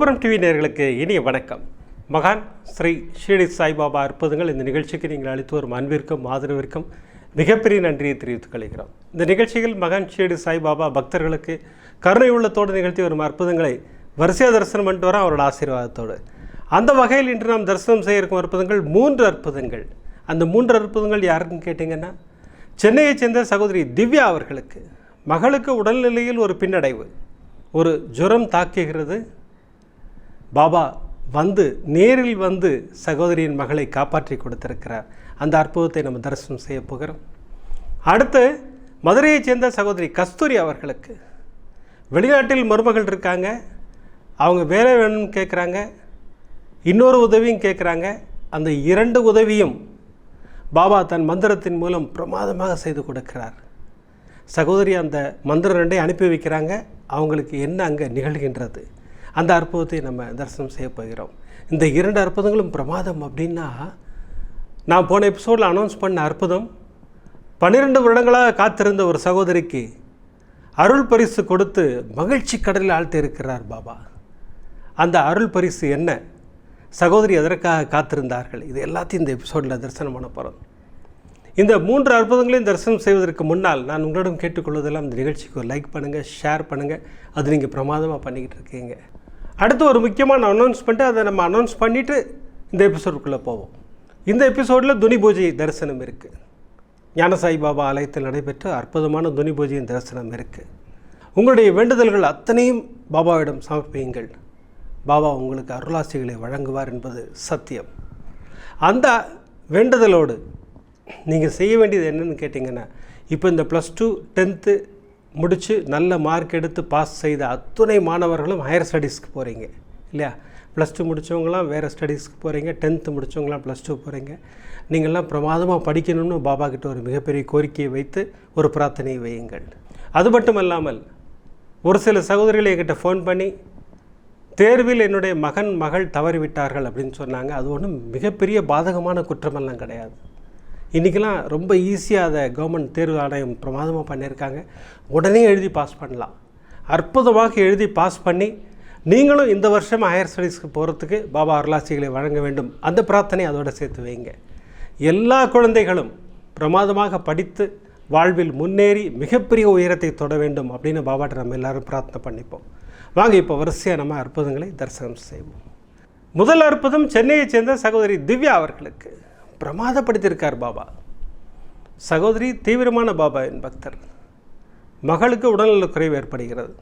கோபுரம் டிவி நேர்களுக்கு இனிய வணக்கம். மகான் ஸ்ரீ ஷீரடி சாய்பாபா அற்புதங்கள் இந்த நிகழ்ச்சிக்கு நீங்கள் அளித்து வரும் அன்பிற்கும் ஆதரவிற்கும் மிகப்பெரிய நன்றியை தெரிவித்துக் கொள்கிறோம். இந்த நிகழ்ச்சியில் மகான் ஷீரடி சாய்பாபா பக்தர்களுக்கு கருணை உள்ளத்தோடு நிகழ்த்தி வரும் அற்புதங்களை வரிசையாக தரிசனம் பண்ணிட்டு வரோம் அவரோட ஆசீர்வாதத்தோடு. அந்த வகையில் இன்று நாம் தரிசனம் செய்ய இருக்கும் அற்புதங்கள் மூன்று அற்புதங்கள். அந்த மூன்று அற்புதங்கள் யாருன்னு கேட்டிங்கன்னா சென்னையைச் சேர்ந்த சகோதரி திவ்யா அவர்களுக்கு மகளுக்கு உடல்நிலையில் ஒரு பின்னடைவு. ஒரு ஜுரம் தாக்குகிறது. பாபா வந்து நேரில் வந்து சகோதரியின் மகளை காப்பாற்றி கொடுத்திருக்கிறார். அந்த அற்புதத்தை நம்ம தரிசனம் செய்ய போகிறோம். அடுத்து மதுரையைச் சேர்ந்த சகோதரி கஸ்தூரி அவர்களுக்கு. வெளிநாட்டில் மருமகள் இருக்காங்க. அவங்க வேலை வேணும்னு கேட்குறாங்க இன்னொரு உதவியும் கேட்குறாங்க அந்த இரண்டு உதவியும் பாபா தன் மந்திரத்தின் மூலம் பிரமாதமாக செய்து கொடுக்கிறார். சகோதரி அந்த மந்திரம் ரெண்டையும் அனுப்பி வைக்கிறாங்க. அவங்களுக்கு என்ன அங்கே நிகழ்கின்றது? அந்த அற்புதத்தை நம்ம தரிசனம் செய்ய போகிறோம். இந்த இரண்டு அற்புதங்களும் பிரமாதம் அப்படின்னா நான் போன எபிசோடில் அனௌன்ஸ் பண்ண அற்புதம் பன்னிரெண்டு வருடங்களாக காத்திருந்த ஒரு சகோதரிக்கு அருள் பரிசு கொடுத்து மகிழ்ச்சி கடலில் ஆழ்த்தி இருக்கிறார் பாபா. அந்த அருள் பரிசு என்ன? சகோதரி எதற்காக காத்திருந்தார்கள்? இது எல்லாத்தையும் இந்த எபிசோடில் தரிசனம் பண்ண போகிறோம் இந்த மூன்று அற்புதங்களையும் தரிசனம் செய்வதற்கு முன்னால் நான் உங்களிடம் கேட்டுக்கொள்வதெல்லாம் இந்த நிகழ்ச்சிக்கு லைக் பண்ணுங்கள் ஷேர் பண்ணுங்கள் அது நீங்கள் பிரமாதமாக பண்ணிக்கிட்டு இருக்கீங்க. அடுத்து ஒரு முக்கியமான அனௌன்ஸ்மெண்ட்டு அதை நம்ம அனௌன்ஸ் பண்ணிவிட்டு இந்த எபிசோடுக்குள்ளே போவோம். இந்த எபிசோடில் துணி பூஜை தரிசனம் இருக்குது ஞானசாய் பாபா ஆலயத்தில் நடைபெற்ற அற்புதமான துணி பூஜையின் தரிசனம் இருக்குது உங்களுடைய வேண்டுதல்கள் அத்தனையும் பாபாவிடம் சமர்ப்பியுங்கள். பாபா உங்களுக்கு அருளாசிகளை வழங்குவார் என்பது சத்தியம். அந்த வேண்டுதலோடு நீங்கள் செய்ய வேண்டியது என்னென்னு கேட்டிங்கன்னா இப்போ இந்த ப்ளஸ் டூ டென்த்து முடித்து நல்ல மார்க் எடுத்து பாஸ் செய்த அத்துணை மாணவர்களும் ஹையர் ஸ்டடீஸ்க்கு போகிறீங்க இல்லையா? ப்ளஸ் டூ முடித்தவங்களாம் வேறு ஸ்டடீஸ்க்கு போகிறீங்க டென்த்து முடித்தவங்களாம் ப்ளஸ் டூ போகிறீங்க நீங்கள்லாம் பிரமாதமாக படிக்கணும்னு பாபா கிட்ட ஒரு மிகப்பெரிய கோரிக்கையை வைத்து ஒரு பிரார்த்தனையை வையுங்கள். அது மட்டும் இல்லாமல் ஒரு சில சகோதரிகள் என்கிட்ட ஃபோன் பண்ணி தேர்வில் என்னுடைய மகன் மகள் தவறிவிட்டார்கள் அப்படின்னு சொன்னாங்க. அது ஒன்றும் மிகப்பெரிய பாதகமான குற்றமெல்லாம் கிடையாது. இன்றைக்கெல்லாம் ரொம்ப ஈஸியாக அதை கவர்மெண்ட் தேர்வு ஆணையம் பிரமாதமாக பண்ணியிருக்காங்க. உடனே எழுதி பாஸ் பண்ணலாம். அற்புதமாக எழுதி பாஸ் பண்ணி நீங்களும் இந்த வருஷம் ஹையர் ஸ்டடீஸ்க்கு போகிறதுக்கு பாபா அருளாசிகளை வழங்க வேண்டும். அந்த பிரார்த்தனை அதோடு சேர்த்து வைங்க. எல்லா குழந்தைகளும் பிரமாதமாக படித்து வாழ்வில் முன்னேறி மிகப்பெரிய உயரத்தை தொட வேண்டும் அப்படின்னு பாபாட்ட நம்ம எல்லாரும் பிரார்த்தனை பண்ணிப்போம். வாங்க இப்போ வரிசையாக நம்ம அற்புதங்களை தரிசனம் செய்வோம். முதல் அற்புதம் சென்னையைச் சேர்ந்த சகோதரி திவ்யா அவர்களுக்கு. பிரமாதப்படுத்தியிருக்கார் பாபா. சகோதரி தீவிரமான பாபா என் பக்தர். மகளுக்கு உடல்நலக் குறைவு ஏற்படுகிறது.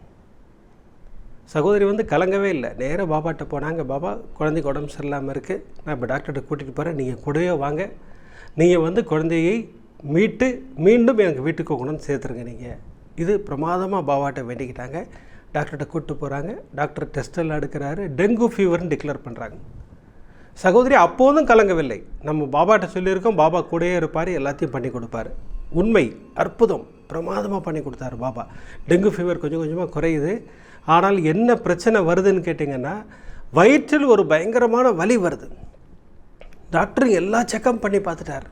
சகோதரி வந்து கலங்கவே இல்லை. நேராக பாபாட்ட போனாங்க பாபா குழந்தைக்கு உடம்பு சரியில்லாமல் இருக்குது நான் இப்போ டாக்டர்கிட்ட கூட்டிகிட்டு போகிறேன் நீங்கள் கூடவே வாங்க. நீங்கள் வந்து குழந்தையை மீட்டு மீண்டும் எனக்கு வீட்டுக்கு கொண்டு வந்து சேர்த்துருங்க நீங்கள் இது பிரமாதமாக பாபாட்ட வேண்டிக்கிட்டாங்க. டாக்டர்கிட்ட கூப்பிட்டு போகிறாங்க டாக்டர் டெஸ்ட் எல்லாம் எடுக்கிறாரு. டெங்கு ஃபீவர்னு டிக்ளேர் பண்ணுறாங்க சகோதரி அப்போதும் கலங்கவில்லை. நம்ம பாபாட்ட சொல்லியிருக்கோம் பாபா கூடயே இருப்பார் எல்லாத்தையும் பண்ணி கொடுப்பாரு. உண்மை அற்புதம் பிரமாதமாக பண்ணி கொடுத்தாரு பாபா. டெங்கு ஃபீவர் கொஞ்சம் கொஞ்சமாக குறையுது. ஆனால் என்ன பிரச்சனை வருதுன்னு கேட்டிங்கன்னா வயிற்றில் ஒரு பயங்கரமான வலி வருது. டாக்டர் எல்லா செக்கப் பண்ணி பார்த்துட்டார்.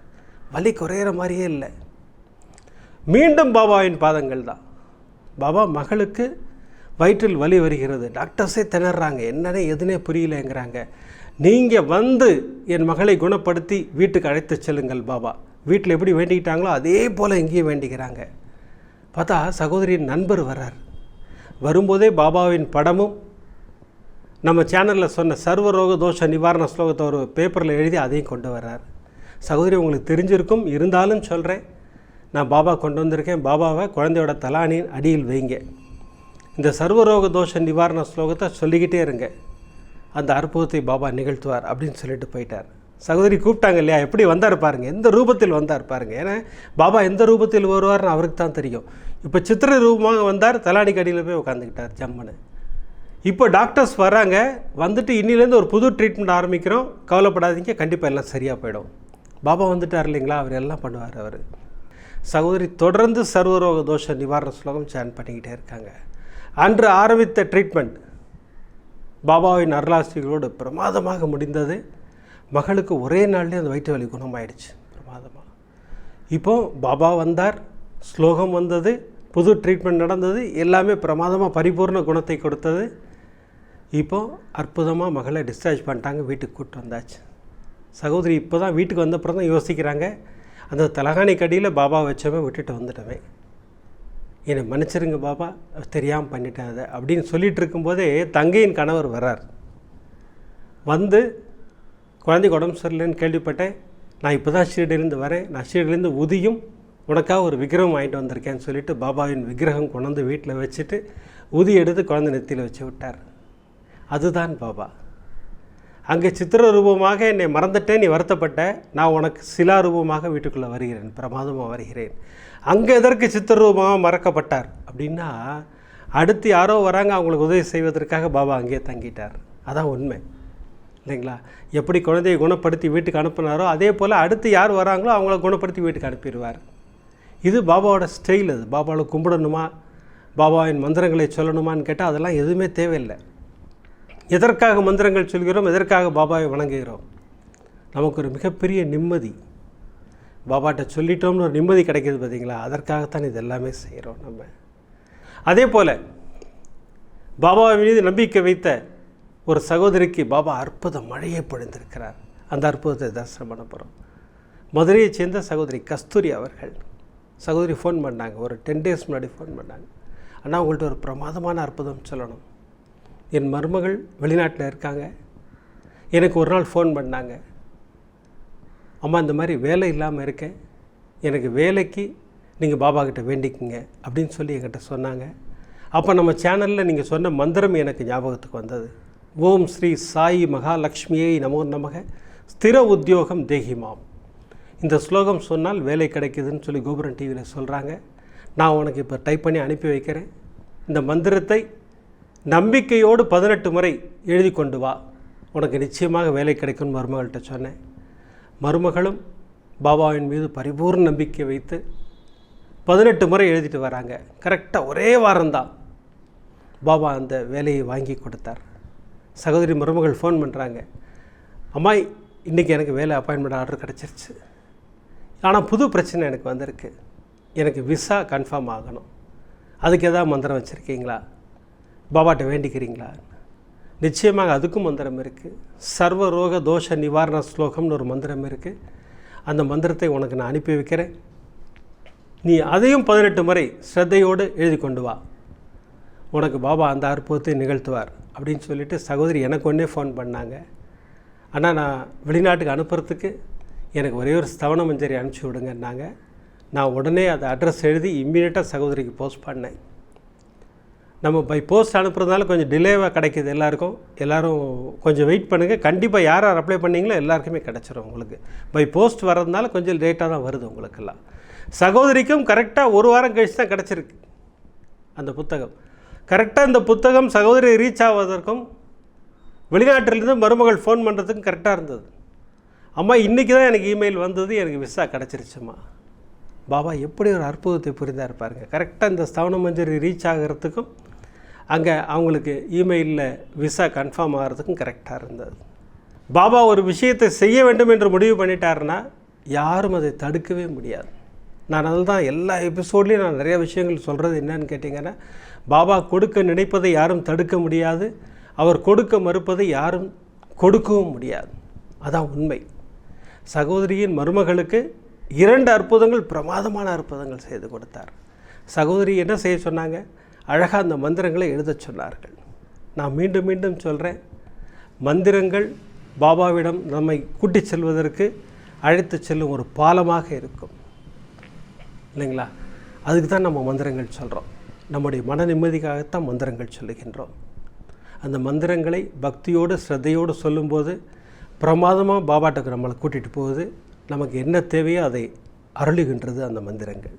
வலி குறையிற மாதிரியே இல்லை. மீண்டும் பாபாவின் பாதங்கள் தான். பாபா மகளுக்கு வயிற்றில் வலி வருகிறது. டாக்டர்ஸே திணறாங்க. என்னன்னே எதுனே புரியலைங்கிறாங்க. நீங்கள் வந்து என் மகளை குணப்படுத்தி வீட்டுக்கு அழைத்து செல்லுங்கள் பாபா. வீட்டில் எப்படி வேண்டிக்கிட்டாங்களோ அதே போல் இங்கேயும் வேண்டிக்கிறாங்க. பார்த்தா சகோதரியின் நண்பர் வர்றார். வரும்போதே பாபாவின் படமும் நம்ம சேனலில் சொன்ன சர்வரோக தோஷ நிவாரண ஸ்லோகத்தை ஒரு பேப்பரில் எழுதி அதையும் கொண்டு வர்றார். சகோதரி உங்களுக்கு தெரிஞ்சிருக்கும். இருந்தாலும் சொல்கிறேன் நான் பாபா கொண்டு வந்திருக்கேன். பாபாவை குழந்தையோட தலானியின் அடியில் வைங்க. இந்த சர்வரோக தோஷ நிவாரண ஸ்லோகத்தை சொல்லிக்கிட்டே இருங்க. அந்த அற்புதத்தை பாபா நிகழ்த்துவார் அப்படின்னு சொல்லிட்டு போயிட்டார். சகோதரி கூப்பிட்டாங்க இல்லையா? எப்படி வந்தார் பாருங்க. எந்த ரூபத்தில் வந்தார் பாருங்க. ஏன்னா பாபா எந்த ரூபத்தில் வருவார்னு அவருக்கு தான் தெரியும். இப்போ சித்திர ரூபமாக வந்தார் தலாடி அடியில் போய் உட்காந்துக்கிட்டார் ஜம்மனு இப்போ டாக்டர்ஸ் வராங்க வந்துட்டு இன்னிலேருந்து ஒரு புது ட்ரீட்மெண்ட் ஆரம்பிக்கிறோம். கவலைப்படாதீங்க. கண்டிப்பாக எல்லாம் சரியாக போயிடும். பாபா வந்துட்டார் இல்லைங்களா? அவர் எல்லாம் பண்ணுவார் அவர். சகோதரி தொடர்ந்து சர்வரோக தோஷ நிவாரண ஸ்லோகம் சேன் பண்ணிக்கிட்டே இருக்காங்க. அன்று ஆரம்பித்த ட்ரீட்மெண்ட் பாபாவின் அருளாசிகளோடு பிரமாதமாக முடிந்தது. மகளுக்கு ஒரே நாள்லேயே அந்த வயிற்று வலி குணமாயிடுச்சு. பிரமாதமாக. இப்போ பாபா வந்தார் ஸ்லோகம் வந்தது புது ட்ரீட்மெண்ட் நடந்தது எல்லாமே பிரமாதமாக பரிபூர்ண குணத்தை கொடுத்தது. இப்போது அற்புதமாக மகளை டிஸ்சார்ஜ் பண்ணிட்டாங்க வீட்டுக்கு கூப்பிட்டு வந்தாச்சு. சகோதரி இப்போ தான் வீட்டுக்கு வந்தப்புறம் தான் யோசிக்கிறாங்க. அந்த தலகாணி கடியில் பாபா வச்சவன் விட்டுட்டு வந்துட்டவன். என்னை மன்னிச்சிருங்க பாபா தெரியாமல் பண்ணிட்டேன் அதை அப்படின்னு சொல்லிட்டு இருக்கும்போதே தங்கையின் கணவர் வர்றார். வந்து குழந்தைக்கு உடம்பு சரியில்லைன்னு கேள்விப்பட்டேன். நான் இப்போ தான் ஷீர்டிலேருந்து வரேன். நான் ஷீர்டிலேருந்து உதியும் உனக்காக ஒரு விக்கிரகம் வாங்கிட்டு வந்திருக்கேன்னு சொல்லிட்டு பாபாவின் விக்கிரகம் கொண்டு வந்து வீட்டில் வச்சுட்டு உதி எடுத்து குழந்தை நெத்தியில் வச்சு விட்டார். அதுதான் பாபா. அங்கே சித்திர ரூபமாக என்னை மறந்துட்டேன் நீ வருத்தப்பட்ட. நான் உனக்கு சிலா ரூபமாக வீட்டுக்குள்ளே வருகிறேன் பிரமாதமாக வருகிறேன். அங்கே எதற்கு சித்திர ரூபமாக மறக்கப்பட்டார் அப்படின்னா அடுத்து யாரோ வராங்க அவங்களுக்கு உதவி செய்வதற்காக பாபா அங்கேயே தங்கிட்டார். அதான் உண்மை. இல்லைங்களா? எப்படி குழந்தையை குணப்படுத்தி வீட்டுக்கு அனுப்புனாரோ அதே போல் அடுத்து யார் வராங்களோ அவங்கள குணப்படுத்தி வீட்டுக்கு அனுப்பிடுவார். இது பாபாவோட ஸ்டைல் அது. பாபாவை கும்பிடணுமா? பாபாவின் மந்திரங்களை சொல்லணுமான்னு கேட்டால் அதெல்லாம் எதுவுமே தேவையில்லை. எதற்காக மந்திரங்கள் சொல்கிறோம்? எதற்காக பாபாவை வணங்குகிறோம்? நமக்கு ஒரு மிகப்பெரிய நிம்மதி. பாபாட்ட சொல்லிட்டோம்னு ஒரு நிம்மதி கிடைக்கிது பார்த்தீங்களா அதற்காகத்தான் இது எல்லாமே செய்கிறோம் நம்ம. அதே போல் பாபாவை மீது நம்பிக்கை வைத்த ஒரு சகோதரிக்கு பாபா அற்புத மழையை பொழிந்திருக்கிறார். அந்த அற்புதத்தை தரிசனம் பண்ண போகிறோம் மதுரையைச் சேர்ந்த சகோதரி கஸ்தூரி அவர்கள் சகோதரி ஃபோன் பண்ணாங்க. ஒரு டென் டேஸ் முன்னாடி ஃபோன் பண்ணாங்க. ஆனால் உங்கள்கிட்ட ஒரு பிரமாதமான அற்புதம் சொல்லணும். என் மருமகள் வெளிநாட்டில் இருக்காங்க. எனக்கு ஒரு நாள் ஃபோன் பண்ணாங்க. அம்மா இந்த மாதிரி வேலை இல்லாமல் இருக்கேன். எனக்கு வேலைக்கு நீங்கள் பாபா கிட்டே வேண்டிக்குங்க அப்படின்னு சொல்லி என்கிட்ட சொன்னாங்க. அப்போ நம்ம சேனலில் நீங்கள் சொன்ன மந்திரம் எனக்கு ஞாபகத்துக்கு வந்தது. ஓம் ஸ்ரீ சாயி மகாலட்சுமியை நமோ நமக. ஸ்திர உத்தியோகம் தேகிமாம் இந்த ஸ்லோகம் சொன்னால் வேலை கிடைக்குதுன்னு சொல்லி கோபுரம் டிவியில் சொல்கிறாங்க நான் உனக்கு இப்போ டைப் பண்ணி அனுப்பி வைக்கிறேன். இந்த மந்திரத்தை நம்பிக்கையோடு பதினெட்டு முறை எழுதி கொண்டு வா. உனக்கு நிச்சயமாக வேலை கிடைக்கும்னு மருமகள்கிட்ட சொன்னேன். மருமகளும் பாபாவின் மீது பரிபூர்ண நம்பிக்கை வைத்து பதினெட்டு முறை எழுதிட்டு வராங்க. கரெக்டாக ஒரே வாரம்தான். பாபா அந்த வேலையை வாங்கி கொடுத்தார். சகோதரி மருமகள் ஃபோன் பண்ணுறாங்க அம்மா இன்றைக்கி எனக்கு வேலை அப்பாயின்மெண்ட் ஆர்டர் கிடச்சிருச்சு. ஆனால் புது பிரச்சனை எனக்கு வந்திருக்கு. எனக்கு விசா கன்ஃபார்ம் ஆகணும். அதுக்கு எதாவது மந்திரம் வச்சுருக்கீங்களா? பாபாட்ட வேண்டிக்கிறீங்களா? நிச்சயமாக அதுக்கும் மந்திரம் இருக்குது சர்வ ரோக தோஷ நிவாரண ஸ்லோகம்னு ஒரு மந்திரம் இருக்குது அந்த மந்திரத்தை உனக்கு நான் அனுப்பி வைக்கிறேன். நீ அதையும் பதினெட்டு முறை ஸ்ரத்தையோடு எழுதி கொண்டு வா. உனக்கு பாபா அந்த அற்புதத்தை நிகழ்த்துவார் அப்படின்னு சொல்லிட்டு சகோதரி எனக்கு ஒன்றே ஃபோன் பண்ணாங்க. ஆனால் நான் வெளிநாட்டுக்கு அனுப்புறதுக்கு எனக்கு ஒரே ஒரு ஸ்தவன மஞ்சரி அனுப்பிச்சி விடுங்கன்னாங்க. நான் உடனே அதை அட்ரஸ் எழுதி இம்மீடியட்டாக சகோதரிக்கு போஸ்ட் பண்ணேன். நம்ம பை போஸ்ட் அனுப்புறதுனால கொஞ்சம் டிலேவாக கிடைக்கிது எல்லாருக்கும். எல்லோரும் கொஞ்சம் வெயிட் பண்ணுங்கள் கண்டிப்பாக யார் யார் அப்ளை பண்ணீங்களோ எல்லாருக்குமே கிடச்சிரும் உங்களுக்கு. பை போஸ்ட் வர்றதுனால கொஞ்சம் லேட்டாக தான் வருது உங்களுக்கெல்லாம். சகோதரிக்கும் கரெக்டாக ஒரு வாரம் கழிச்சு தான் கிடச்சிருக்கு அந்த புத்தகம். கரெக்டாக இந்த புத்தகம் சகோதரி ரீச் ஆவதற்கும் வெளிநாட்டிலிருந்து மருமகள் ஃபோன் பண்ணுறதுக்கும் கரெக்டாக இருந்தது. அம்மா இன்றைக்கி தான் எனக்கு இமெயில் வந்தது. எனக்கு விசா கிடச்சிருச்சுமா. பாபா எப்படி ஒரு அற்புதத்தை புரிந்தார் இருப்பாருங்க கரெக்டாக இந்த ஸ்தவன மஞ்சரி ரீச் ஆகிறதுக்கும் அங்கே அவங்களுக்கு இமெயிலில் விசா கன்ஃபார்ம் ஆகிறதுக்கும் கரெக்டாக இருந்தது. பாபா ஒரு விஷயத்தை செய்ய வேண்டும் என்று முடிவு பண்ணிட்டாருன்னா யாரும் அதை தடுக்கவே முடியாது. நான் அதுதான் எல்லா எபிசோட்லேயும் நான் நிறைய விஷயங்கள் சொல்கிறது என்னன்னு கேட்டிங்கன்னா பாபா கொடுக்க நினைப்பதை யாரும் தடுக்க முடியாது. அவர் கொடுக்க மறுப்பதை யாரும் கொடுக்கவும் முடியாது. அதான் உண்மை. சகோதரியின் மருமகளுக்கு இரண்டு அற்புதங்கள் பிரமாதமான அற்புதங்கள் செய்து கொடுத்தார். சகோதரி என்ன செய்ய சொன்னாங்க? அழகாக அந்த மந்திரங்களை எழுதச் சொன்னார்கள். நான் மீண்டும் மீண்டும் சொல்கிறேன் மந்திரங்கள் பாபாவிடம் நம்மை கூட்டிச் செல்வதற்கு அழைத்துச் செல்லும் ஒரு பாலமாக இருக்கும். இல்லைங்களா? அதுக்கு தான் நம்ம மந்திரங்கள் சொல்கிறோம் நம்முடைய மன நிம்மதிக்காகத்தான் மந்திரங்கள் சொல்லுகின்றோம். அந்த மந்திரங்களை பக்தியோடு ஸ்ரத்தையோடு சொல்லும்போது பிரமாதமாக பாபாட்டுக்கு நம்மளை கூட்டிகிட்டு போகுது. நமக்கு என்ன தேவையோ அதை அருளுகின்றது அந்த மந்திரங்கள்.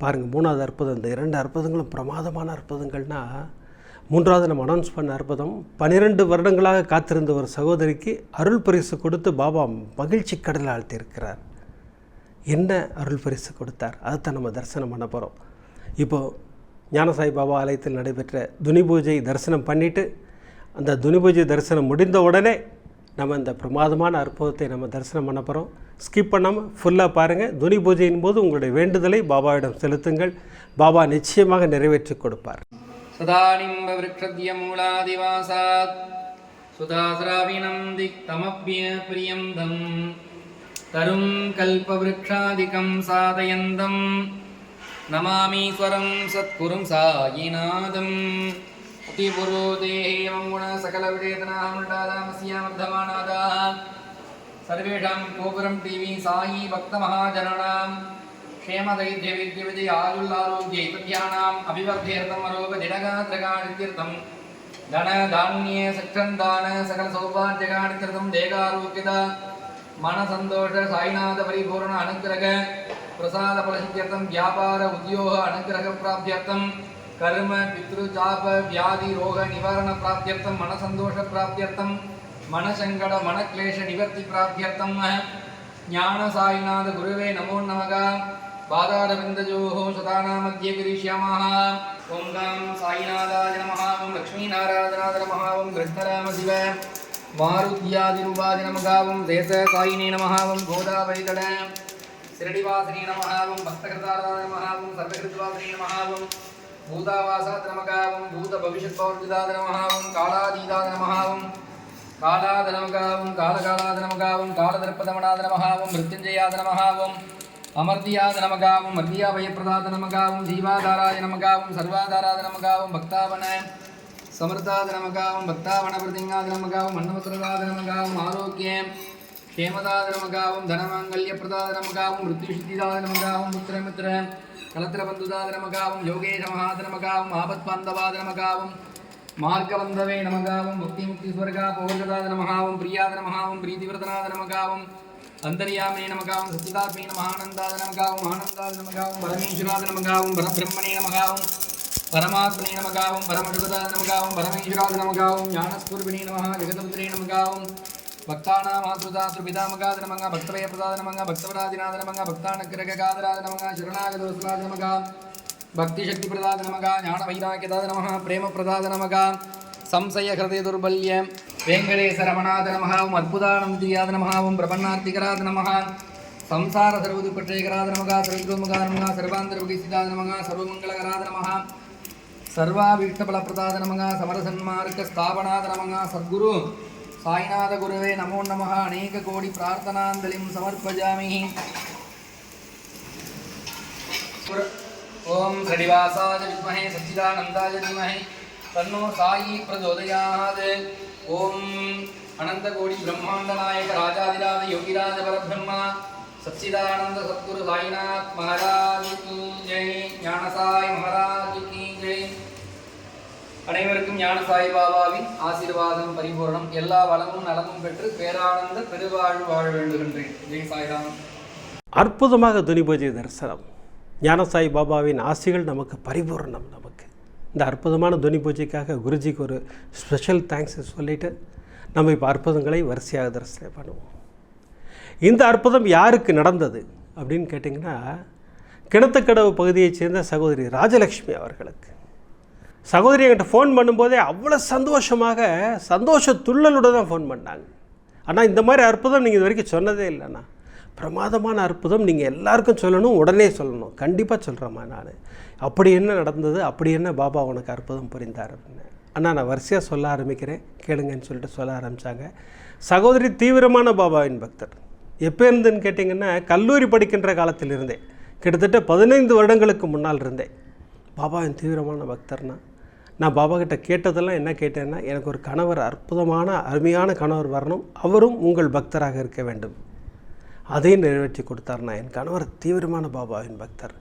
பாருங்கள் மூணாவது அற்புதம். இந்த இரண்டு அற்புதங்களும் பிரமாதமான அற்புதங்கள்னா மூன்றாவது நம்ம அனௌன்ஸ் பண்ண அற்புதம் பன்னிரெண்டு வருடங்களாக காத்திருந்த ஒரு சகோதரிக்கு அருள் பரிசு கொடுத்து பாபா மகிழ்ச்சி கடலில் ஆழ்த்தியிருக்கிறார். என்ன அருள் பரிசு கொடுத்தார்? அதைத்தான் நம்ம தரிசனம் பண்ண போகிறோம் இப்போது ஞானசாய் பாபா ஆலயத்தில் நடைபெற்ற துனி பூஜை தரிசனம் பண்ணிவிட்டு அந்த துனி பூஜை தரிசனம் முடிந்த உடனே நம்ம இந்த பிரமாதமான அற்புதத்தை நம்ம தரிசனம் பண்ண போகிறோம் ஸ்கிப் பண்ணாமல் ஃபுல்லாக பாருங்கள் துனி பூஜையின் போது உங்களுடைய வேண்டுதலை பாபாவிடம் செலுத்துங்கள். பாபா நிச்சயமாக நிறைவேற்றி கொடுப்பார். சதானிம்ப விரக்ஷத்ய மூலாதிவாசாத். சுதாசராவினம் திக்தமப்பிய பிரியந்தம். தரும் கல்பவிருக்ஷாதிகம் சாதயந்தம். நமாமீஸ்வரம் சத்குரும் சாயிநாதம். देहेवं गुणसकलविवेदनामृतादामस्यामर्धमानादाः सर्वेषां गोपुरं टीवी सायी भक्तमहाजनानां क्षेमदैर्घ्यविद्यविजय आयुल्लारोग्यैतभ्यानाम् अभिवर्ध्यर्थम् अरोगदिनगात्रगाणित्यर्थं धनधान्ये सक्षन्दान सकलसौभाग्यगाणित्यर्थं देगारोग्यत मनसन्तोष साईनाथ परिपूर्ण अनुग्रह प्रसाद फलसिद्ध्यर्थं व्यापार उद्योग अनुग्रह प्राप्त्यर्थं கர்ம பித்ருஜாப வியாதி ரோக நிவாரண பிராப்தியர்த்தம் மனசந்தோஷ பிராப்தியர்த்தம் மனசங்கட மனக்லேஷ நிவர்த்தி பிராப்தியர்த்தம் ஞான சாயிநாத குருவே நமோ நமக பாதாரவிந்தஜோஹோ சதாநாமத்திய கிரீஷ்யாமாக ஓம் காம் சாயிநாதாய நமஹா ஓம் லக்ஷ்மி நாராயணநாத நமஹா ஓம் கிருஷ்ணராம சிவ மாருத்யாதிருவாதி நமகா ஓம் தேச சாயினே நமஹா ஓம் கோதாவரிதட சிரடிவாசினே நமஹா ஓம் பக்தகிருதாராத நமஹா ஓம் சர்வகிருத்வாசினே நமஹா ஓம் பூதாவாசாத் நமகாவும் பூத பவிஷத் பௌர்விதாத நமகாவும் காலாதீதாத நமகாவும் காலாத நமகாவும் காலகாலாத நமகாவும் காலதர்ப்பதமனாத நமகாவும் மிருத்யுஞ்சயாத நமகாவும் அமர்த்தியாத நமகாவும் மத்தியாபயப்பிரதாத நமகாவும் ஜீவாதாராய நமகாவும் சர்வாதாராத நமகாவும் பக்தாவன சமர்த்தாத நமகாவும் பக்தாவன பிரதிங்காத நமகாவும் அன்னவசிரதாத நமகாவும் ஆரோக்கியம் கேமதாத நமகாவும் தனமாங்கல்ய பிரதாத நமகாவும் மிருத்யுஷிதாத நமகாவும் புத்திரமித்திர கலத்திரபந்துதாத நமகாவும் யோகேஷமகாத நமகாவும் ஆபத்பாந்தவாத நமகாவும் மார்க்கபந்தவே நமகாவும் பக்தி முக்தி ஸ்வர்கா பௌர்கதாத நமகாவும் பிரியாத நமகாவும் பிரீதிவிரதனாத நமகாவும் அந்தரியாமே நமகாவும் சச்சிதாத்மே நமகானந்தாத நமகாவும் ஆனந்தாத நமகாவும் பரமேஸ்வராத நமகாவும் பரபிரம்மணே நமகாவும் பரமாத்மனே நமகாவும் பரமடுபதாத நமகாவும் பரமேஸ்வராத நமகாவும் ஞானஸ்வரூபிணே நமகா ஜெகதபுத்திரே நமகாவும் பக்தானாமாத்ருதாத்ருபிதாமகாதனமங்க பக்தவய பிரதாதனமங்க பக்தவராதிநாதனமங்க பக்தானக்கிரகாதராதனமங்க சரணாகதோஸ்லாதனமக பக்திசக்தி பிரதாதனமக ஞான வைராக்கியதாதனமக பிரேம பிரதாதனமக சம்சய ஹிருதய துர்பல்யம் வெங்கடேசரமணாதனமகாவும் அற்புதானந்தியாதனமகாவும் பிரபன்னார்த்திகராதனமகா சம்சார சர்வதுபற்றேகராதனமகா சர்வமுகாதனமகா சர்வாந்தரபுகிசிதாதனமகா சர்வமங்கலகராதனமகா சர்வாபீஷ்டபலப்பிரதாதனமகா சமரசன்மார்க்க ஸ்தாபனாதனமகா சத்குரு சாய்நாத குருவே நமோ நம அநேக கோடி பிரார்த்தனாந்தலிம் சமர்ப்பஜாமி. ஓம் ஸ்ரீவாசாய வித்மஹே சச்சிதானந்தாய தீமஹே தன்னோ சாயி பிரச்சோதயாத் ஓம் அனந்த கோடி பிரம்மாண்ட நாயக ராஜாதிராஜ யோகிராஜ பரபிரம்மா. சச்சிதானந்த சத்குரு சாய்நாத் மகாராஜ் ஜெய். ஞானசாய் மகாராஜ் கி. அனைவருக்கும் ஞான சாய்பாபாவின் ஆசீர்வாதம் பரிபூரணம் எல்லா வளமும் நலமும் பெற்று பேரானந்த பெருவாழ்வு வாழ வேண்டுகின்றேன். ஜெய் சாய்ராம். அற்புதமாக துனி பூஜை தரிசனம். ஞானசாய் பாபாவின் ஆசிகள் நமக்கு பரிபூரணம் நமக்கு. இந்த அற்புதமான துனி பூஜைக்காக குருஜிக்கு ஒரு ஸ்பெஷல் தேங்க்ஸ் சொல்லிவிட்டு நம்ம இப்போ அற்புதங்களை வரிசையாக தரிசனம் பண்ணுவோம். இந்த அற்புதம் யாருக்கு நடந்தது அப்படின்னு கேட்டிங்கன்னா கிணத்துக்கடவு பகுதியைச் சேர்ந்த சகோதரி ராஜலக்ஷ்மி அவர்களுக்கு. சகோதரி என்கிட்ட ஃபோன் பண்ணும்போதே அவ்வளோ சந்தோஷமாக சந்தோஷ துள்ளலோட தான் ஃபோன் பண்ணாங்க. ஆனால் இந்த மாதிரி அற்புதம் நீங்கள் இது வரைக்கும் சொன்னதே இல்லைண்ணா பிரமாதமான அற்புதம் நீங்கள் எல்லாருக்கும் சொல்லணும் உடனே சொல்லணும். கண்டிப்பாக சொல்கிறேம்மா நான். அப்படி என்ன நடந்தது? அப்படி என்ன பாபா உனக்கு அற்புதம் புரிந்தார் அப்படின்னு. அண்ணா நான் வரிசையாக சொல்ல ஆரம்பிக்கிறேன். கேளுங்கன்னு சொல்லிட்டு சொல்ல ஆரம்பித்தாங்க சகோதரி தீவிரமான பாபாவின் பக்தர். எப்போ இருந்துன்னு கேட்டிங்கன்னா கல்லூரி படிக்கின்ற காலத்தில் இருந்தே கிட்டத்தட்ட பதினைந்து வருடங்களுக்கு முன்னால் இருந்தேன் பாபாவின் தீவிரமான பக்தர்னா. நான் பாபா கிட்ட கேட்டதெல்லாம் என்ன கேட்டேன்னா எனக்கு ஒரு கணவர் அற்புதமான அருமையான கணவர் வரணும். அவரும் உங்கள் பக்தராக இருக்க வேண்டும். அதையும் நிறைவேற்றி கொடுத்தார் நான். என் கணவர் தீவிரமான பாபாவின் பக்தர்.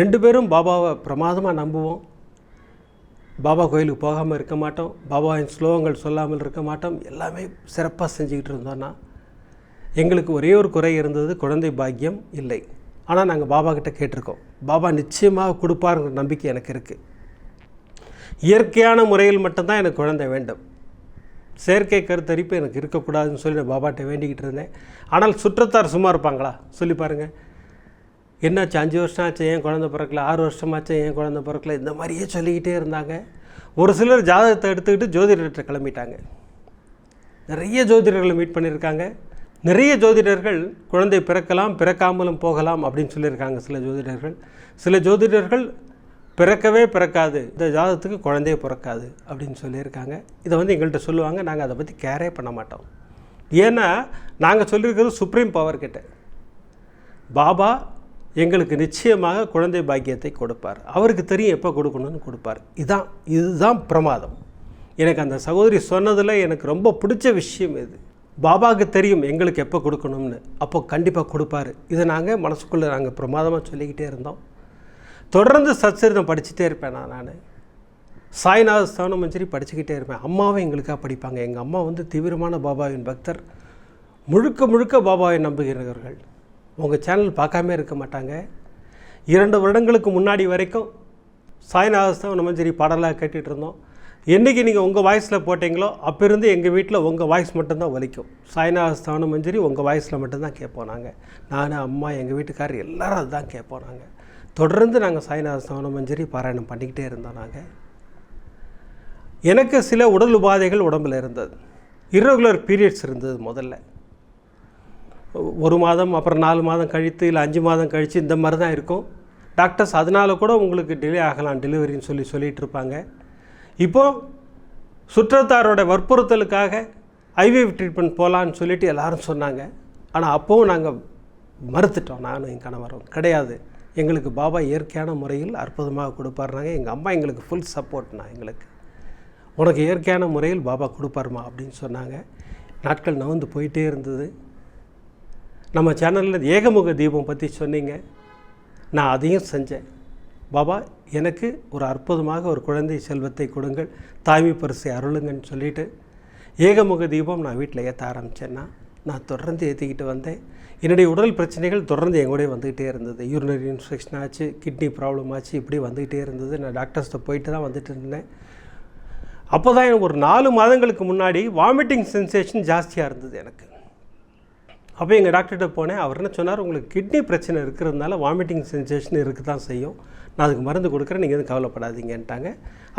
ரெண்டு பேரும் பாபாவை பிரமாதமாக நம்புவோம். பாபா கோயிலுக்கு போகாமல் இருக்க மாட்டோம். பாபாவின் ஸ்லோகங்கள் சொல்லாமல் இருக்க மாட்டோம். எல்லாமே சிறப்பாக செஞ்சுக்கிட்டு இருந்தோன்னா எங்களுக்கு ஒரே ஒரு குறை இருந்தது குழந்தை பாக்கியம் இல்லை. ஆனால் நாங்கள் பாபா கிட்டே கேட்டிருக்கோம். பாபா நிச்சயமாக கொடுப்பாருங்கிற நம்பிக்கை எனக்கு இருக்குது இயற்கையான முறையில் மட்டும்தான் எனக்கு குழந்தை வேண்டும். செயற்கை கருத்தரிப்பு எனக்கு இருக்கக்கூடாதுன்னு சொல்லி நான் பாபாட்ட வேண்டிக்கிட்டு இருந்தேன். ஆனால் சுற்றத்தார் சும்மா இருப்பாங்களா? சொல்லி பாருங்கள் என்னாச்சு? அஞ்சு வருஷம் ஆச்சு ஏன் குழந்தை பிறக்கல? ஆறு வருஷமாச்சு ஏன் குழந்தை பிறக்கல? இந்த மாதிரியே சொல்லிக்கிட்டே இருந்தாங்க. ஒரு சிலர் ஜாதகத்தை எடுத்துக்கிட்டு ஜோதிடர்கிட்ட கிளம்பிட்டாங்க. நிறைய ஜோதிடர்களை மீட் பண்ணியிருக்காங்க. நிறைய ஜோதிடர்கள் குழந்தை பிறக்கலாம் பிறக்காமலும் போகலாம் அப்படின்னு சொல்லியிருக்காங்க சில ஜோதிடர்கள். சில ஜோதிடர்கள் பிறக்கவே பிறக்காது. இந்த ஜாதகத்துக்கு குழந்தையே பிறக்காது அப்படின்னு சொல்லியிருக்காங்க. இதை வந்து எங்கள்கிட்ட சொல்லுவாங்க. நாங்கள் அதை பற்றி கேரே பண்ண மாட்டோம். ஏன்னா நாங்கள் சொல்லியிருக்கிறது சுப்ரீம் பவர் கிட்ட. பாபா எங்களுக்கு நிச்சயமாக குழந்தை பாக்கியத்தை கொடுப்பார். அவருக்கு தெரியும் எப்போ கொடுக்கணும்னு கொடுப்பார். இதான் இதுதான் பிரமாதம். எனக்கு அந்த சகோதரி சொன்னதில் எனக்கு ரொம்ப பிடிச்ச விஷயம் இது. பாபாவுக்கு தெரியும் எங்களுக்கு எப்போ கொடுக்கணும்னு. அப்போ கண்டிப்பாக கொடுப்பாரு. இதை நாங்கள் மனசுக்குள்ளே நாங்கள் பிரமாதமாக சொல்லிக்கிட்டே இருந்தோம். தொடர்ந்து சச்சரிதம் படிச்சுட்டே இருப்பேன் நான் நான். சாய்நாத ஸ்தானம் சரி படிச்சுக்கிட்டே இருப்பேன். அம்மாவும் எங்களுக்காக படிப்பாங்க. எங்கள் அம்மா வந்து தீவிரமான பாபாவின் பக்தர். முழுக்க முழுக்க பாபாவை நம்புகிறவர்கள். உங்கள் சேனல் பார்க்காம இருக்க மாட்டாங்க. இரண்டு வருடங்களுக்கு முன்னாடி வரைக்கும் சாய்நாதஸ்தான் நம்ம சரி பாடலாக கேட்டுட்டு இருந்தோம். என்றைக்கு நீங்கள் உங்கள் வாய்ஸில் போட்டிங்களோ அப்போ இருந்து எங்கள் வீட்டில் உங்கள் வாய்ஸ் மட்டும்தான் ஒலிக்கும் சாய்நாதஸ்தானம் மஞ்சரி உங்கள் வாய்ஸில் மட்டும்தான் கேட்போம் நாங்கள் நான் அம்மா எங்கள் வீட்டுக்காரர் எல்லோரும் அதுதான் கேட்போம் நாங்கள் தொடர்ந்து நாங்கள் சாய்நாத சவணமஞ்சரி பாராயணம் பண்ணிக்கிட்டே இருந்தோம் நாங்கள் எனக்கு சில உடல் உபாதைகள் உடம்பில் இருந்தது. இரகுலர் பீரியட்ஸ் இருந்தது முதல்ல. ஒரு மாதம் அப்புறம் நாலு மாதம் கழித்து இல்லை அஞ்சு மாதம் கழித்து இந்த மாதிரி தான் இருக்கும். டாக்டர்ஸ் அதனால் கூட உங்களுக்கு டிலே ஆகலாம் டெலிவரின்னு சொல்லி சொல்லிகிட்டு இருப்பாங்க. இப்போது சுற்றத்தாரோட வற்புறுத்தலுக்காக ஐவிஎஃப் ட்ரீட்மெண்ட் போகலான்னு சொல்லிட்டு எல்லோரும் சொன்னாங்க. ஆனால் அப்போவும் நாங்கள் மறுத்துட்டோம் நானும் என் கணவரும். கிடையாது. எங்களுக்கு பாபா இயற்கையான முறையில் அற்புதமாக கொடுப்பாருனாங்க. எங்கள் அம்மா எங்களுக்கு ஃபுல் சப்போர்ட்னா எங்களுக்கு. உனக்கு இயற்கையான முறையில் பாபா கொடுப்பாருமா அப்படின்னு சொன்னாங்க. நாட்கள் நவந்து போயிட்டே இருந்தது. நம்ம சேனலில் ஏகமுக தீபம் பற்றி சொன்னீங்க. நான் அதையும் செஞ்சேன். பாபா எனக்கு ஒரு அற்புதமாக ஒரு குழந்தை செல்வத்தை கொடுங்கள். தாய்மை பரிசை அருளுங்கன்னு சொல்லிட்டு ஏகமுக தீபம் நான் வீட்டில் ஏற்ற ஆரம்பித்தேன்னா நான் தொடர்ந்து ஏற்றிக்கிட்டு வந்தேன். என்னுடைய உடல் பிரச்சனைகள் தொடர்ந்து எங்கூடயே வந்துகிட்டே வந்துக்கிட்டே இருந்தது. யூரினரி இன்ஃபெக்ஷன் ஆச்சு கிட்னி ப்ராப்ளம் ஆச்சு இப்படி வந்துக்கிட்டே இருந்தது. நான் டாக்டர்ஸ்கிட்ட போயிட்டு தான் வந்துட்டு இருந்தேன். அப்போ தான் எனக்கு ஒரு நாலு மாதங்களுக்கு முன்னாடி வாமிட்டிங் சென்சேஷன் ஜாஸ்தியாக இருந்தது எனக்கு. அப்போ எங்கள் டாக்டர்கிட்ட போனேன். அவர் என்ன சொன்னார்? உங்களுக்கு கிட்னி பிரச்சனை இருக்கிறதுனால வாமிட்டிங் சென்சேஷன் இருக்க தான் செய்யும். நான் அதுக்கு மருந்து கொடுக்குறேன். நீங்கள் எதுவும் கவலைப்படாதீங்கன்ட்டாங்க.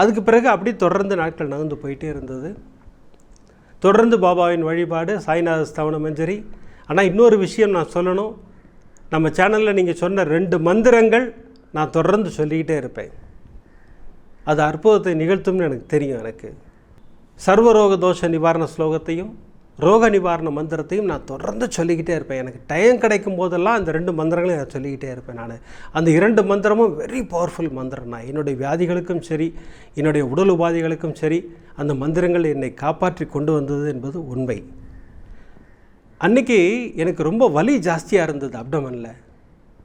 அதுக்கு பிறகு அப்படியே தொடர்ந்து நாட்கள் நகர்ந்து போயிட்டே இருந்தது. தொடர்ந்து பாபாவின் வழிபாடு சாய்நாத ஸ்தவன மஞ்சரி ஆனால் இன்னொரு விஷயம் நான் சொல்லணும். நம்ம சேனலில் நீங்கள் சொன்ன ரெண்டு மந்திரங்கள் நான் தொடர்ந்து சொல்லிக்கிட்டே இருப்பேன். அது அற்புதத்தை நிகழ்த்தும்னு எனக்கு தெரியும் எனக்கு. சர்வரோக தோஷ நிவாரண ஸ்லோகத்தையும் ரோக நிவாரண மந்திரத்தையும் நான் தொடர்ந்து சொல்லிக்கிட்டே இருப்பேன். எனக்கு டைம் கிடைக்கும் போதெல்லாம் அந்த ரெண்டு மந்திரங்களையும் நான் சொல்லிக்கிட்டே இருப்பேன் நான். அந்த இரண்டு மந்திரமும் வெரி பவர்ஃபுல் மந்திரம் நான். என்னுடைய வியாதிகளுக்கும் சரி என்னுடைய உடல் உபாதைகளுக்கும் சரி அந்த மந்திரங்கள் என்னை காப்பாற்றி கொண்டு வந்தது என்பது உண்மை. அன்றைக்கி எனக்கு ரொம்ப வலி ஜாஸ்தியாக இருந்தது அப்டமனில்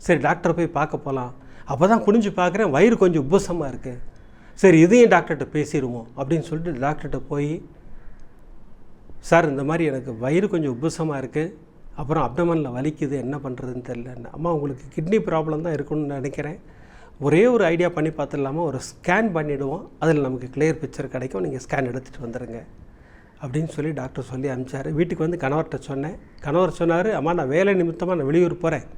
சரி டாக்டரை போய் பார்க்க போகலாம் அப்போ தான் குனிஞ்சு பார்க்குறேன் வயிறு கொஞ்சம் உபசமாக இருக்குது சரி இதையும் டாக்டர்கிட்ட பேசிடுவோம் அப்படின்னு சொல்லிட்டு டாக்டர்கிட்ட போய் சார் இந்த மாதிரி எனக்கு வயிறு கொஞ்சம் உபசமாக இருக்குது அப்புறம் அப்டமனில் வலிக்குது என்ன பண்ணுறதுன்னு தெரியல. அம்மா உங்களுக்கு கிட்னி ப்ராப்ளம் தான் இருக்குன்னு நினைக்கிறேன். ஒரே ஒரு ஐடியா பண்ணி பார்த்துடலாமா? ஒரு ஸ்கேன் பண்ணிவிடுவோம் அதில் நமக்கு கிளியர் பிக்சர் கிடைக்கும். நீங்கள் ஸ்கேன் எடுத்துகிட்டு வந்துடுங்க அப்படின்னு சொல்லி டாக்டர் சொல்லி அனுப்பிச்சார். வீட்டுக்கு வந்து கணவர்கிட்ட சொன்னேன். கணவர் சொன்னார் அம்மா நான் வேலை நிமித்தமாக நான் வெளியூர் போகிறேன்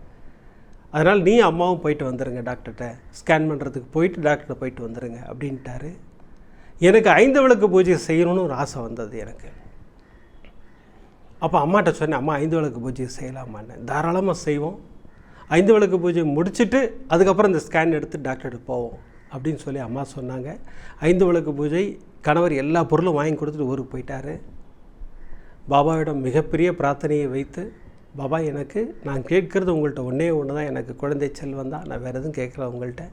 அதனால் நீ அம்மாவும் போயிட்டு வந்துடுங்க டாக்டர்கிட்ட. ஸ்கேன் பண்ணுறதுக்கு போயிட்டு டாக்டர்கிட்ட போயிட்டு வந்துடுங்க அப்படின்ட்டாரு. எனக்கு ஐந்து விளக்கு பூஜை செய்யணும்னு ஒரு ஆசை வந்தது எனக்கு. அப்போ அம்மாட்ட சொன்னேன் அம்மா ஐந்து விளக்கு பூஜை செய்யலாமான்னு. தாராளமாக செய்வோம். ஐந்து விளக்கு பூஜை முடிச்சுட்டு அதுக்கப்புறம் இந்த ஸ்கேன் எடுத்து டாக்டர்கிட்ட போவோம். அப்படின்னு சொல்லி அம்மா சொன்னாங்க. ஐந்து விளக்கு பூஜை கணவர் எல்லா பொருளும் வாங்கி கொடுத்துட்டு ஊருக்கு போயிட்டார். பாபாவிடம் மிகப்பெரிய பிரார்த்தனையை வைத்து பாபா எனக்கு நான் கேட்குறது உங்கள்கிட்ட ஒன்றே ஒன்று தான் எனக்கு குழந்தை செல்வம் தான். நான் வேறு எதுவும் கேட்கல உங்கள்கிட்ட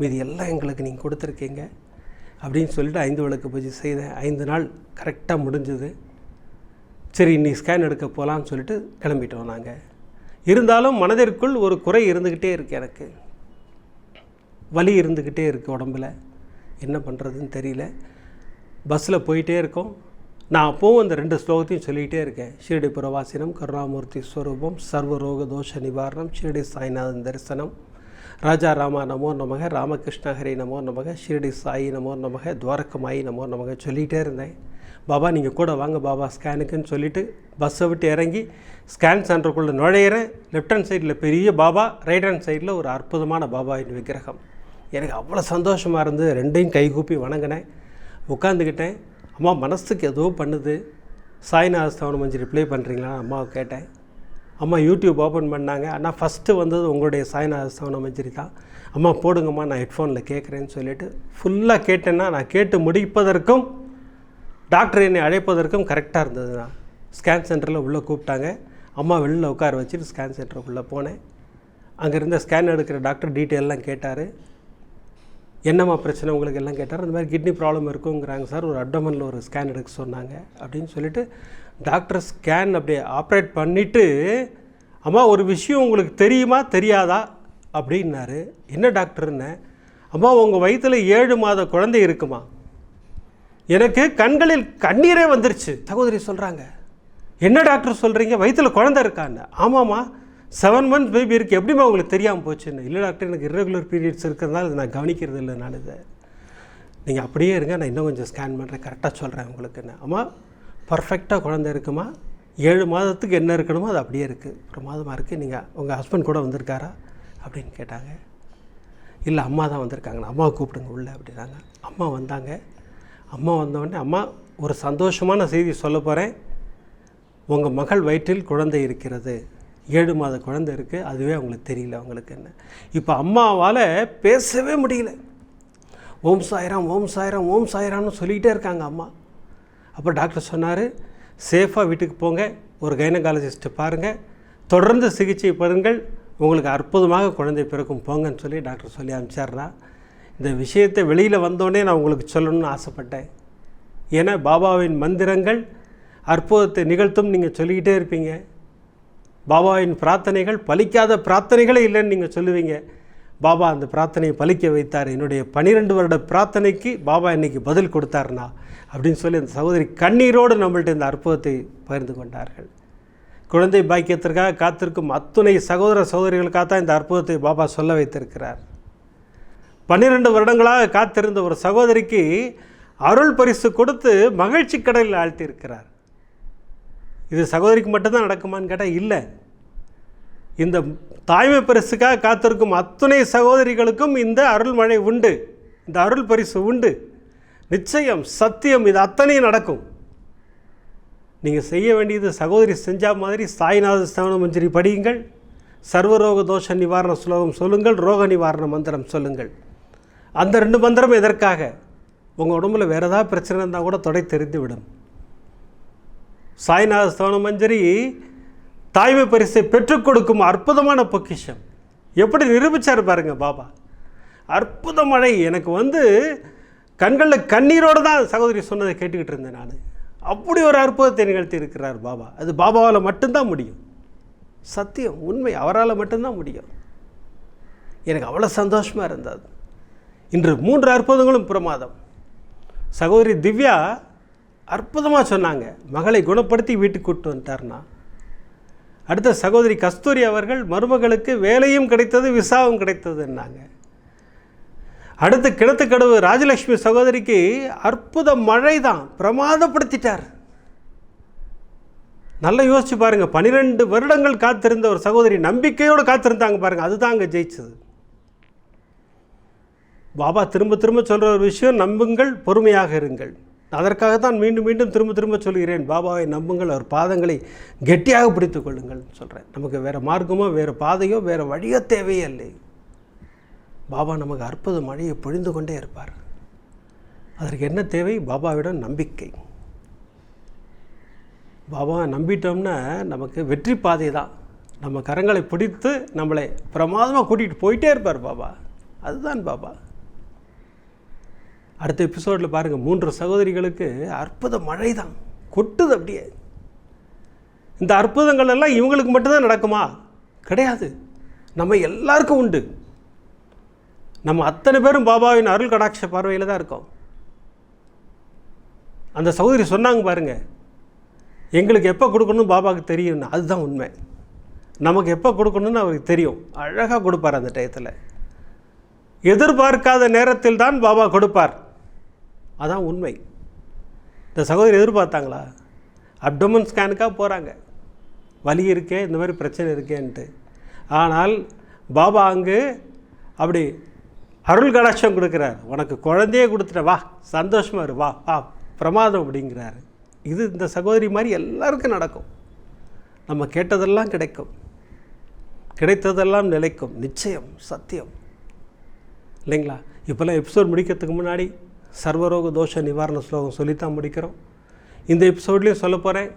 மீது எல்லாம் எங்களுக்கு நீங்கள் கொடுத்துருக்கீங்க. அப்படின்னு சொல்லிட்டு ஐந்து விளக்கு பூஜை செய்தேன் ஐந்து நாள் கரெக்டாக முடிஞ்சுது. சரி நீ ஸ்கேன் எடுக்க போகலான்னு சொல்லிட்டு கிளம்பிட்டோம் நாங்கள் இருந்தாலும் மனதிற்குள் ஒரு குறை இருந்துக்கிட்டே இருக்கு எனக்கு. வலி இருந்துக்கிட்டே இருக்குது உடம்புல. என்ன பண்ணுறதுன்னு தெரியல. பஸ்ஸில் போயிட்டே இருக்கோம். நான் அப்போவும் அந்த ரெண்டு ஸ்லோகத்தையும் சொல்லிகிட்டே இருக்கேன். ஷீரடி புறவாசினம் கருணாமூர்த்தி ஸ்வரூபம் சர்வரோக தோஷ நிவாரணம் ஷீரடி சாய்நாதன் தரிசனம் ராஜா ராமா நமோ நமக ராமகிருஷ்ண ஹரி நமோ நமக ஷீரடி சாயி நமோ நமக துவாரகமாயி நமோ நமக சொல்லிகிட்டே இருந்தேன். பாபா நீங்கள் கூட வாங்க பாபா ஸ்கேனுக்குன்னு சொல்லிவிட்டு பஸ்ஸை விட்டு இறங்கி ஸ்கேன் சென்டருக்குள்ளே நுழையிறேன். லெஃப்ட் ஹேண்ட் சைடில் பெரிய பாபா ரைட் ஹேண்ட் சைடில் ஒரு அற்புதமான பாபாவின் விக்கிரகம். எனக்கு அவ்வளோ சந்தோஷமாக இருந்து ரெண்டையும் கைகூப்பி வணங்கினேன். உட்காந்துக்கிட்டேன் அம்மா மனசுக்கு ஏதோ பண்ணுது. சாய்நாதஸ்தவனம் மஞ்சள் ரிப்ளை பண்ணுறீங்களா அம்மாவை கேட்டேன். அம்மா யூடியூப் ஓப்பன் பண்ணாங்க. ஆனால் ஃபஸ்ட்டு வந்தது உங்களுடைய சாய்நாதஸ்தவன மஞ்சரி தான். அம்மா போடுங்கம்மா நான் ஹெட்ஃபோனில் கேட்குறேன்னு சொல்லிட்டு ஃபுல்லாக கேட்டேன்னா நான் கேட்டு முடிப்பதற்கும் டாக்டர் என்னை அழைப்பதற்கும் கரெக்டாக இருந்தது ஸ்கேன் சென்டரில் உள்ளே கூப்பிட்டாங்க. அம்மா வெளில உட்கார வச்சுட்டு ஸ்கேன் சென்டருக்குள்ளே போனேன். அங்கே இருந்த ஸ்கேன் எடுக்கிற டாக்டர் டீட்டெயிலெலாம் கேட்டார். என்னம்மா பிரச்சனை உங்களுக்கு எல்லாம் கேட்டார்? அந்த மாதிரி கிட்னி ப்ராப்ளம் இருக்குங்கிறாங்க சார். ஒரு அப்டமனில் ஒரு ஸ்கேன் எடுக்க சொன்னாங்க அப்படின்னு சொல்லிட்டு டாக்டர் ஸ்கேன் அப்படியே ஆப்ரேட் பண்ணிவிட்டு அம்மா ஒரு விஷயம் உங்களுக்கு தெரியுமா? தெரியாதா? அப்படின்னாரு. என்ன டாக்டர்னு? அம்மா உங்கள் வயிற்றில் ஏழு மாத குழந்தை இருக்குமா? எனக்கு கண்களில் கண்ணீரே வந்துருச்சு. சகோதரி சொல்கிறாங்க என்ன டாக்டர் சொல்கிறீங்க வயிற்றில் குழந்தை இருக்கான்னு. ஆமாம்மா. செவன் மந்த்ஸ் பேபி இருக்குது எப்படிம்மா உங்களுக்கு தெரியாமல் போச்சுன்னு? இல்லை டாக்டர் எனக்கு irregular பீரியட்ஸ் இருக்கிறதுனால இதை நான் கவனிக்கிறது இல்லை நான் இதை. நீங்கள் அப்படியே இருங்க நான் இன்னும் கொஞ்சம் ஸ்கேன் பண்ணுறேன் கரெக்டாக சொல்கிறேன் உங்களுக்குன்னு. அம்மா பர்ஃபெக்டாக குழந்தை இருக்குமா? ஏழு மாதத்துக்கு என்ன இருக்கணுமோ அது அப்படியே இருக்குது பிரமாதமாக இருக்குது நீங்கள் உங்கள் ஹஸ்பண்ட் கூட வந்திருக்காரா? அப்படின்னு கேட்டாங்க. இல்லை அம்மா தான் வந்திருக்காங்க. அம்மாவை கூப்பிடுங்க உள்ளே அப்படின்னாங்க. அம்மா வந்தாங்க. அம்மா வந்தோடனே அம்மா ஒரு சந்தோஷமான செய்தி சொல்ல போகிறேன் உங்கள் மகள் வயிற்றில் குழந்தை இருக்கிறது. ஏழு மாத குழந்தை இருக்குது அதுவே அவங்களுக்கு தெரியல அவங்களுக்கு என்ன. இப்போ அம்மாவால் பேசவே முடியல. ஓம் சாயிரம் ஓம் சாய்ராம் ஓம் சாய்ராம்னு சொல்லிக்கிட்டே இருக்காங்க அம்மா. அப்போ டாக்டர் சொன்னார் சேஃபாக வீட்டுக்கு போங்க. ஒரு கைனகாலஜிஸ்ட்டை பாருங்கள் தொடர்ந்து சிகிச்சை பெறுங்கள். உங்களுக்கு அற்புதமாக குழந்தை பிறக்கும். போங்கன்னு சொல்லி டாக்டர் சொல்லி அனுப்பிச்சார்னா இந்த விஷயத்தை வெளியில் வந்தோடனே நான் உங்களுக்கு சொல்லணும்னு ஆசைப்பட்டேன். ஏன்னா பாபாவின் மந்திரங்கள் அற்புதத்தை நிகழ்த்தும் நீங்கள் சொல்லிக்கிட்டே இருப்பீங்க. பாபாவின் பிரார்த்தனைகள் பலிக்காத பிரார்த்தனைகளே இல்லைன்னு நீங்கள் சொல்லுவீங்க. பாபா அந்த பிரார்த்தனையை பலிக்க வைத்தார். என்னுடைய பன்னிரெண்டு வருட பிரார்த்தனைக்கு பாபா இன்னைக்கு பதில் கொடுத்தாருனா அப்படின்னு சொல்லி அந்த சகோதரி கண்ணீரோடு நம்மள்ட்ட இந்த அற்புதத்தை பகிர்ந்து கொண்டார்கள். குழந்தை பாக்கியத்திற்காக காத்திருக்கும் அத்துணை சகோதர சகோதரிகளுக்காக தான் இந்த அற்புதத்தை பாபா சொல்ல வைத்திருக்கிறார். பன்னிரெண்டு வருடங்களாக காத்திருந்த ஒரு சகோதரிக்கு அருள் பரிசு கொடுத்து மகிழ்ச்சி கடலில் ஆழ்த்தியிருக்கிறார். இது சகோதரிக்கு மட்டும்தான் நடக்குமான்னு கேட்டால் இல்லை. இந்த தாய்மை பரிசுக்காக காத்திருக்கும் அத்துணை சகோதரிகளுக்கும் இந்த அருள்மழை உண்டு. இந்த அருள் பரிசு உண்டு. நிச்சயம் சத்தியம் இது அத்தனையும் நடக்கும். நீங்கள் செய்ய வேண்டியது சகோதரி செஞ்சா மாதிரி சாய்நாத சவண மஞ்சரி படியுங்கள். சர்வரோக தோஷ நிவாரண ஸ்லோகம் சொல்லுங்கள். ரோக நிவாரண மந்திரம் சொல்லுங்கள். அந்த ரெண்டு மந்திரம் எதற்காக? உங்கள் உடம்புல வேறு ஏதாவது பிரச்சனை இருந்தால் கூட தொடை தெரிந்து விடும் சாய்நாத ஸ்தவன மஞ்சரி தாய்மை பரிசை பெற்றுக் கொடுக்கும் அற்புதமான பொக்கிஷம். எப்படி நிரூபிச்சார் பாருங்க பாபா. அற்புத மழை எனக்கு வந்து கண்களில் கண்ணீரோடு தான் சகோதரி சொன்னதை கேட்டுக்கிட்டு இருந்தேன் நான். அப்படி ஒரு அற்புதத்தை நிகழ்த்தி இருக்கிறார் பாபா. அது பாபாவால் மட்டும்தான் முடியும். சத்தியம் உண்மை அவரால் மட்டும்தான் முடியும். எனக்கு அவ்வளோ சந்தோஷமாக இருந்தது. இன்று மூன்று அற்புதங்களும் பிரமாதம். சகோதரி திவ்யா அற்புதமாக சொன்னாங்க. மகளை குணப்படுத்தி வீட்டுக்கு கூப்பிட்டு வந்துட்டார்னா அடுத்த சகோதரி கஸ்தூரி அவர்கள் மருமகளுக்கு வேலையும் கிடைத்தது விசாவும் கிடைத்ததுன்னாங்க. அடுத்து கிணத்துக்கடவு ராஜலட்சுமி சகோதரிக்கு அற்புத மழை தான் பிரமாதப்படுத்திட்டார். நல்லா யோசிச்சு பாருங்கள் பன்னிரெண்டு வருடங்கள் காத்திருந்த ஒரு சகோதரி நம்பிக்கையோடு காத்திருந்தாங்க பாருங்கள் அதுதான் அங்கே ஜெயிச்சது. பாபா திரும்ப திரும்ப சொல்கிற ஒரு விஷயம் நம்புங்கள் பொறுமையாக இருங்கள். அதற்காகத்தான் மீண்டும் மீண்டும் திரும்ப திரும்ப சொல்கிறேன். பாபாவை நம்புங்கள் அவர் பாதங்களை கெட்டியாக பிடித்து கொள்ளுங்கள்னு சொல்கிறேன் நமக்கு வேறு மார்க்கமோ வேறு பாதையோ வேறு வழியோ தேவையே இல்லை. பாபா நமக்கு அற்புத மழையை பொழிந்து கொண்டே இருப்பார். அதற்கு என்ன தேவை? பாபாவிடம் நம்பிக்கை. பாபாவை நம்பிட்டோம்னா நமக்கு வெற்றி பாதை தான். நம்ம கரங்களை பிடித்து நம்மளை பிரமாதமாக கூட்டிகிட்டு போயிட்டே இருப்பார் பாபா. அதுதான் பாபா. அடுத்த எபிசோடில் பாருங்கள் மூன்று சகோதரிகளுக்கு அற்புத மழை தான் கொட்டுது அப்படியே. இந்த அற்புதங்கள் எல்லாம் இவங்களுக்கு மட்டும்தான் நடக்குமா? கிடையாது. நம்ம எல்லாருக்கும் உண்டு. நம்ம அத்தனை பேரும் பாபாவின் அருள் கடாட்ச பார்வையில் தான் இருக்கோம். அந்த சகோதரி சொன்னாங்க பாருங்கள் எங்களுக்கு எப்போ கொடுக்கணும்னு பாபாவுக்கு தெரியும்னு அதுதான் உண்மை. நமக்கு எப்போ கொடுக்கணும்னு அவருக்கு தெரியும். அழகாக கொடுப்பார் அந்த டயத்தில். எதிர்பார்க்காத நேரத்தில் தான் பாபா கொடுப்பார். அதான் உண்மை. இந்த சகோதரி எதிர்பார்த்தாங்களா? அப்டமன் ஸ்கேனுக்காக போகிறாங்க வலி இருக்கே இந்த மாதிரி பிரச்சனை இருக்கேன்ட்டு. ஆனால் பாபா அங்கு அப்படி அருள் கடாட்சம் கொடுக்குறார். உனக்கு குழந்தையே கொடுத்துட்ட வா சந்தோஷமாக இரு வா வா பிரமாதம் அப்படிங்கிறாரு. இது இந்த சகோதரி மாதிரி எல்லாருக்கும் நடக்கும். நம்ம கேட்டதெல்லாம் கிடைக்கும். கிடைத்ததெல்லாம் நிலைக்கும். நிச்சயம் சத்தியம். இல்லைங்களா? இப்போல்லாம் எபிசோட் முடிக்கிறதுக்கு முன்னாடி சர்வரோக தோஷ நிவாரண ஸ்லோகம் சொல்லித்தான் முடிக்கிறோம். இந்த எபிசோட்லேயும் சொல்ல போகிறேன்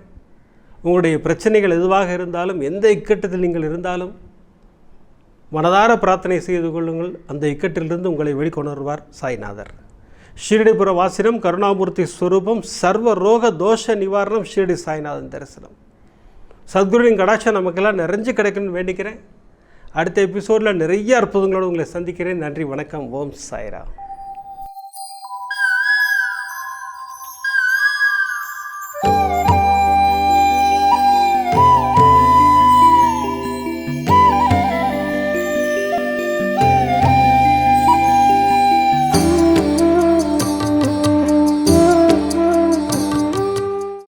உங்களுடைய பிரச்சனைகள் எதுவாக இருந்தாலும் எந்த இக்கட்டத்தில் நீங்கள் இருந்தாலும் மனதார பிரார்த்தனை செய்து கொள்ளுங்கள். அந்த இக்கட்டிலிருந்து உங்களை வெளிக்கொணர்வார் சாய்நாதர். ஷீரடிபுர வாசினம் கருணாமூர்த்தி ஸ்வரூபம் சர்வ ரோக தோஷ நிவாரணம் ஷீரடி சாய்நாதன் தரிசனம். சத்குருவின் கடாட்சம் நமக்கெல்லாம் நிறைஞ்சு கிடைக்கணும்னு வேண்டிக்கிறேன். அடுத்த எபிசோடில் நிறைய அற்புதங்களோடு உங்களை சந்திக்கிறேன். நன்றி வணக்கம். ஓம் சாய்ரா